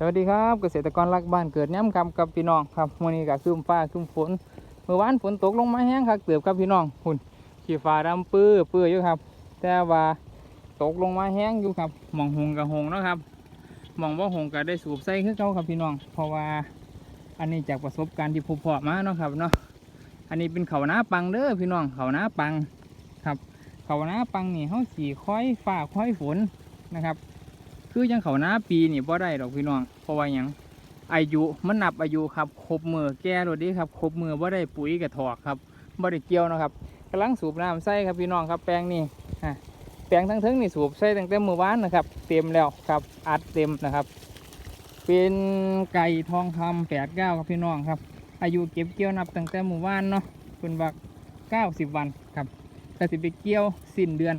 สวัสดีครับเกษตรกรรักบ้านเกิดย้ำครับกับพี่น้องครับวันนี้ก็คืมฟ้าคืมฝนเมื่อวานฝนตกลงมาแห้งครับเติบครับพี่น้องหุ่นขี่ฟ้าดำปื้อปื้ออยู่ครับ แต่ว่าตกลงมาแห้งอยู่ครับมองหงกับหงนะครับมองว่าหงก็ได้สูบใส่คือเก่าครับพี่น้อง เพราะว่าอันนี้จากประสบการณ์ที่พบพาะมาเนาะครับเนาะอันนี้เป็นเขาหน้าปังเด้อพี่น้องเขาหน้าปังครับ เขาหน้าปังนี่เขาสีค่อยฟ้าค่อยฝนนะครับ คือยังเขาหน้าปีนี่บ่ได้ดอกพี่น้องเพราะว่ายังอายุมันนับอายุครับครบมือแก่รถดีครับครบมือบ่ได้ปุ๋ยกับถอกครับบ่ได้เกี่ยวนะครับกำลังสูบน้ำใส่ครับพี่น้องครับแปลงนี่อะแปลงทั้งเทึงนี่สูบใส่ตั้งแต่เมื่อวานนะครับ เต็มแล้วครับอัดเต็มนะครับ เป็นไก่ทองคำแปดเก้าครับพี่น้องครับ อายุเก็บเกี่ยวนับตั้งแต่เมื่อวานเนาะเป็นบักเก้าสิบวันครับแต่สิไปเกี่ยวสิ้นเดือน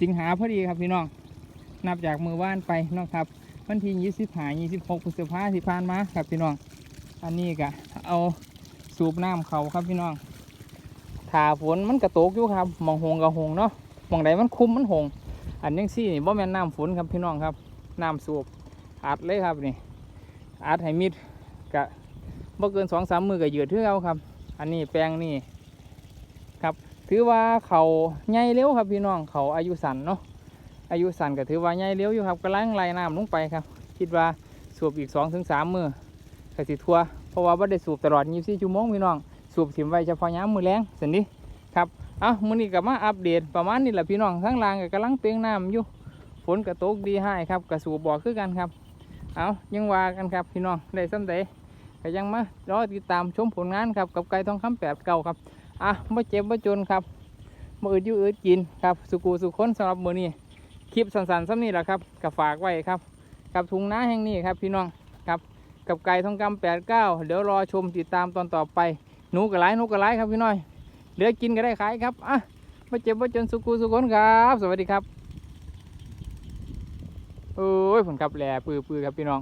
สิงหาพอดีครับพี่น้อง นับจากมือว่านไปนะครับวันที่ยี่สิบห้ายี่สิบหกพฤษภาที่ผ่านมาครับพี่น้อง อันนี้ก็เอาสูบน้ำเขาครับพี่น้องถาฝนมันกระโตกอยู่ครับมองหงกับหงเนาะมองใดมันคุ้มมันหง อันยังซี่นี่บ่แม่นน้ำฝนครับพี่น้องครับน้ำสูบอัดเลยครับนี่อัดให้มิดกะบ่เกินสองสามมือก็เหยือดเท่าเอาครับ อันนี้แปลงนี่ครับ ถือว่าเขาใหญ่เร็วครับพี่น้องเขาอายุสั้นเนาะ อายุสั้นก็ถือว่าใหญ่เร็วอยู่ครับกำลังไล่น้ำลงไปครับ คิดว่าสูบอีก2อถึงสามมือก็สิทัวเพราะว่าบ่ได้สูบตลอด24ชั่วโมงพี่น้อง สูบถิ่มไว้เฉพาะยามมือแรงสินดิครับเอะมื้อนี้ก็มาอัปเดตประมาณนี้แหละพี่น้องข้งล่างก็กำลังเปลียงน้ำอยู่ฝนก็ตกดีให้ครับก็สูบบ่อคือกันครับเอายังว่ากันครับพี่น้องได้สำใดก็ยังมารอติดตามชมผลงานครับกับไก่ทองคำแปดเก่าครับอะบ่เจ็บบ่จนครับบ่อึดยู่อึดกินครับสุกูสุคนสำหรับมือนี้ คลิปสั้นๆซ้ำนี่แหละครับกับฝากไว้ครับ กับถุงน้าแห่งนี้ครับพี่น้องครับกับไก่ทองคำแปดเก้าเดี๋ยวรอชมติดตามตอนต่อไปหนูกระไรหนูกระไรครับพี่น้อยเหลือกินก็ได้ขายครับอะมาเจ็บมาจนสุกูสุคนครับ สวัสดีครับโอ้ยผลครับแหล่ปื้อๆครับพี่น้อง